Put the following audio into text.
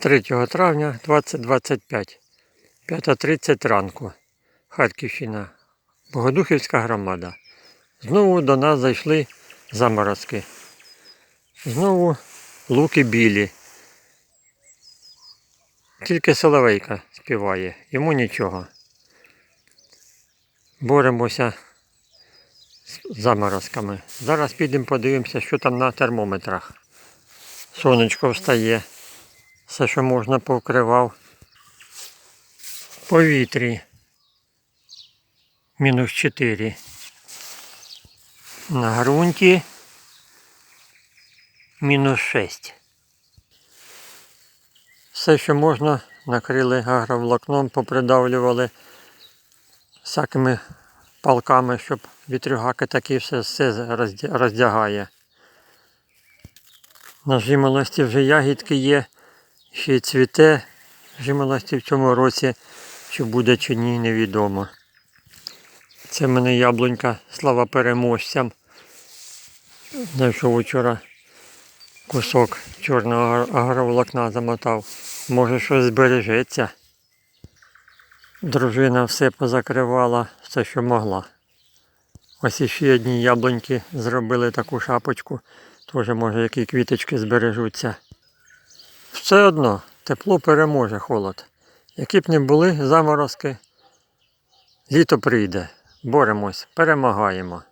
3 травня 2025. 5.30 ранку. Харківщина. Богодухівська громада. Знову до нас зайшли заморозки. Знову луки білі. Тільки соловейка співає, йому нічого. Боремося з заморозками. Зараз підемо подивимося, що там на термометрах. Сонечко встає. Все, що можна, повкривав. Повітрі. Мінус 4. На ґрунті мінус 6. Все, що можна, накрили агроволокном, попридавлювали всякими палками, щоб вітрюгаки такі все, все роздягає. На жимолості вже ягідки є, ще й цвіте. Жимолості в цьому році, чи буде чи ні, невідомо. Це в мене яблунька, слава переможцям. Знайшов учора кусок чорного агро- агроволокна замотав. Може щось збережеться. Дружина все позакривала, все, що могла. Ось іще одні яблуньки зробили таку шапочку. Теж може які квіточки збережуться. Все одно тепло переможе холод. Які б не були заморозки, літо прийде. Боремось, перемагаємо.